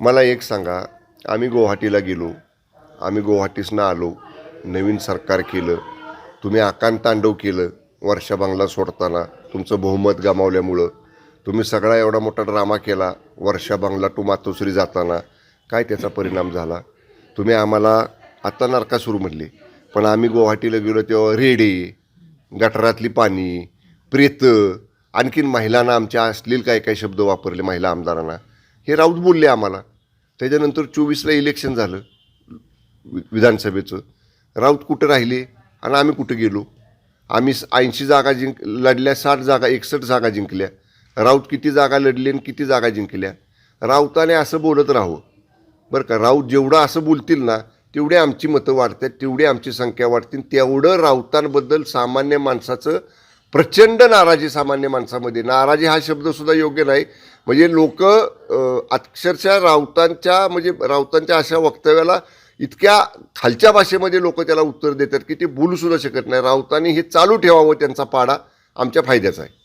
मला एक सांगा आम्ही गुवाहाटीला गेलो आम्ही गुवाहाटीसनं आलो नवीन सरकार केलं तुम्ही आकांत तांडव केलं वर्षा बांगला सोडताना तुमचं बहुमत गमावल्यामुळं. तुम्ही सगळा एवढा मोठा ड्रामा केला वर्षा बांगला टू मातोश्री जाताना. काय त्याचा परिणाम झाला? तुम्ही आम्हाला आत्ता नरकासूर म्हणले पण आम्ही गुवाहाटीला गेलो तेव्हा रेडे गटारातली पाणी प्रेत आणखीन महिलांना आमच्या असलेल काय काय शब्द वापरले महिला आमदारांना. हे राऊत बोलले आम्हाला. त्याच्यानंतर चोवीसला इलेक्शन झालं. वि- विधानसभेचं. राऊत कुठं राहिले? आणि आम्ही कुठं गेलो? आम्ही ऐंशी जागा जिंक लढल्या साठ जागा एकसष्ट जागा जिंकल्या. राऊत किती जागा लढली आणि किती जागा जिंकल्या? राऊताने असं बोलत राहावं. बरं का राऊत जेवढं असं बोलतील ना तेवढे आमची मतं वाढतात तेवढी आमची संख्या वाढतील तेवढं राऊतांबद्दल सामान्य माणसाचं प्रचंड नाराजी सामान्य माणसामध्ये. नाराजी हा शब्दसुद्धा योग्य नाही. म्हणजे लोक अक्षरशः राऊतांच्या म्हणजे राऊतांच्या अशा वक्तव्याला इतक्या खालच्या भाषेमध्ये लोक त्याला उत्तर देतात की ते बोलूसुद्धा शकत नाही. राऊतांनी हे चालू ठेवावं त्यांचा पाडा आमच्या फायद्याचा आहे.